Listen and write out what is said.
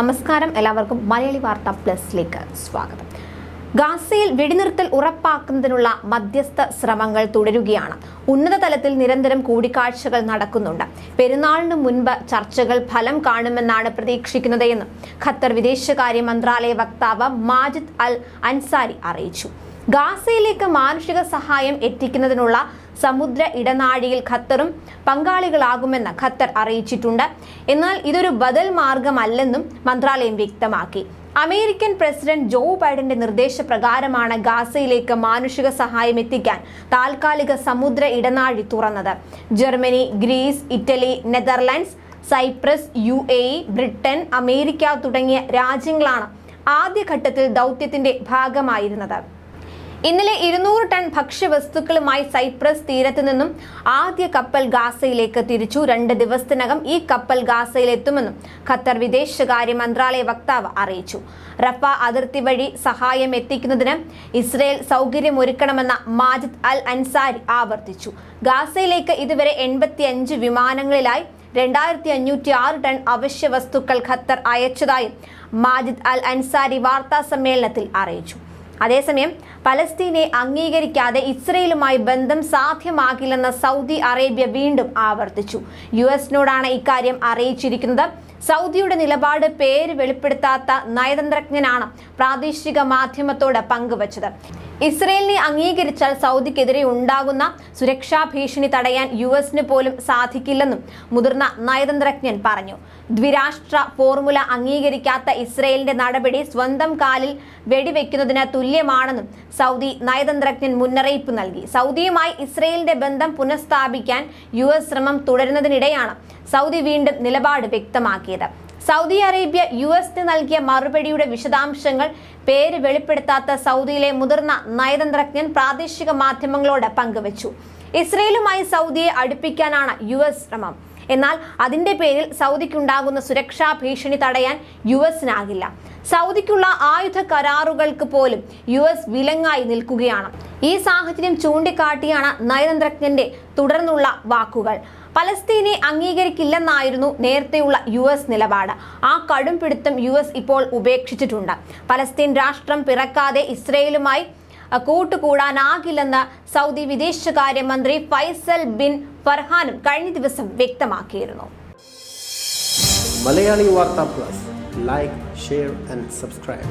നമസ്കാരം. എല്ലാവർക്കും മലയാളി വാർത്ത പ്ലസിലേക്ക് സ്വാഗതം. ഗാസയിൽ വെടിനിർത്തൽ ഉറപ്പാക്കുന്നതിനുള്ള മധ്യസ്ഥ ശ്രമങ്ങൾ തുടരുകയാണ്. ഉന്നതതലത്തിൽ നിരന്തരം കൂടിക്കാഴ്ചകൾ നടക്കുന്നുണ്ട്. പെരുന്നാളിന് മുൻപ് ചർച്ചകൾ ഫലം കാണുമെന്നാണ് പ്രതീക്ഷിക്കുന്നത് എന്ന് ഖത്തർ വിദേശകാര്യ മന്ത്രാലയ വക്താവ് മാജിദ് അൽ അൻസാരി അറിയിച്ചു. ഗാസയിലേക്ക് മാനുഷിക സഹായം എത്തിക്കുന്നതിനുള്ള സമുദ്ര ഇടനാഴിയിൽ ഖത്തറും പങ്കാളികളാകുമെന്ന് ഖത്തർ അറിയിച്ചിട്ടുണ്ട്. എന്നാൽ ഇതൊരു ബദൽ മാർഗമല്ലെന്നും മന്ത്രാലയം വ്യക്തമാക്കി. അമേരിക്കൻ പ്രസിഡന്റ് ജോ ബൈഡന്റെ നിർദ്ദേശപ്രകാരമാണ് ഗാസയിലേക്ക് മാനുഷിക സഹായം എത്തിക്കാൻ താൽക്കാലിക സമുദ്ര ഇടനാഴി തുറന്നത്. Germany Greece Italy Netherlands Cyprus U A Britain America തുടങ്ങിയ രാജ്യങ്ങളാണ് ആദ്യഘട്ടത്തിൽ ദൗത്യത്തിന്റെ ഭാഗമായിരുന്നത്. ഇന്നലെ ഇരുന്നൂറ് ടൺ ഭക്ഷ്യവസ്തുക്കളുമായി സൈപ്രസ് തീരത്ത് നിന്നും ആദ്യ കപ്പൽ ഗാസയിലേക്ക് തിരിച്ചു. രണ്ട് ദിവസത്തിനകം ഈ കപ്പൽ ഗാസയിലെത്തുമെന്നും ഖത്തർ വിദേശകാര്യ മന്ത്രാലയ വക്താവ് അറിയിച്ചു. റഫ അതിർത്തി വഴി സഹായം എത്തിക്കുന്നതിന് ഇസ്രയേൽ സൗകര്യമൊരുക്കണമെന്ന മാജിദ് അൽ അൻസാരി ആവർത്തിച്ചു. ഗാസയിലേക്ക് ഇതുവരെ എൺപത്തിയഞ്ച് വിമാനങ്ങളിലായി രണ്ടായിരത്തി അഞ്ഞൂറ്റി ആറ് ടൺ അവശ്യ വസ്തുക്കൾ ഖത്തർ അയച്ചതായും മാജിദ് അൽ അൻസാരി വാർത്താ സമ്മേളനത്തിൽ അറിയിച്ചു. അതേസമയം പലസ്തീനെ അംഗീകരിക്കാതെ ഇസ്രയേലുമായി ബന്ധം സാധ്യമാകില്ലെന്ന് സൗദി അറേബ്യ വീണ്ടും ആവർത്തിച്ചു. യു എസിനോടാണ് ഇക്കാര്യം അറിയിച്ചിരിക്കുന്നത്. സൗദിയുടെ നിലപാട് പേര് വെളിപ്പെടുത്താത്ത നയതന്ത്രജ്ഞനാണ് പ്രാദേശിക മാധ്യമത്തോട് പങ്കുവച്ചത്. ഇസ്രയേലിനെ അംഗീകരിച്ചാൽ സൗദിക്കെതിരെ ഉണ്ടാകുന്ന സുരക്ഷാ ഭീഷണി തടയാൻ യു എസിന് പോലും സാധിക്കില്ലെന്നും മുതിർന്ന നയതന്ത്രജ്ഞൻ പറഞ്ഞു. ദ്വിരാഷ്ട്ര ഫോർമുല അംഗീകരിക്കാത്ത ഇസ്രയേലിന്റെ നടപടി സ്വന്തം കാലിൽ വെടിവെക്കുന്നതിന് തുല്യമാണെന്നും സൗദി നയതന്ത്രജ്ഞൻ മുന്നറിയിപ്പ് നൽകി. സൗദിയുമായി ഇസ്രയേലിന്റെ ബന്ധം പുനഃസ്ഥാപിക്കാൻ യു ശ്രമം തുടരുന്നതിനിടെയാണ് സൗദി വീണ്ടും നിലപാട് വ്യക്തമാക്കിയത്. സൗദി അറേബ്യ യു എസിന് നൽകിയ മറുപടിയുടെ വിശദാംശങ്ങൾ പേര് വെളിപ്പെടുത്താത്ത സൗദിയിലെ മുതിർന്ന നയതന്ത്രജ്ഞൻ പ്രാദേശിക മാധ്യമങ്ങളോട് പങ്കുവച്ചു. ഇസ്രയേലുമായി സൗദിയെ അടുപ്പിക്കാനാണ് യു എസ് ശ്രമം. എന്നാൽ അതിന്റെ പേരിൽ സൗദിക്കുണ്ടാകുന്ന സുരക്ഷാ ഭീഷണി തടയാൻ യു എസിനാകില്ല. സൗദിക്കുള്ള ആയുധ കരാറുകൾക്ക് പോലും യു എസ് വിലങ്ങായി നിൽക്കുകയാണ്. ഈ സാഹചര്യം ചൂണ്ടിക്കാട്ടിയാണ് നയതന്ത്രജ്ഞന്റെ തുടർന്നുള്ള വാക്കുകൾ. പലസ്തീനെ അംഗീകരിക്കില്ലെന്നായിരുന്നു നേരത്തെയുള്ള യു എസ് നിലപാട്. ആ കടും പിടുത്തം യു എസ് ഇപ്പോൾ ഉപേക്ഷിച്ചിട്ടുണ്ട്. പലസ്തീൻ രാഷ്ട്രം പിറക്കാതെ ഇസ്രയേലുമായി കൂട്ടുകൂടാനാകില്ലെന്ന് സൗദി വിദേശകാര്യമന്ത്രി ഫൈസൽ ബിൻ ഫർഹാനും കഴിഞ്ഞ ദിവസം വ്യക്തമാക്കിയിരുന്നു. Malayali Vartha plus. Like share and subscribe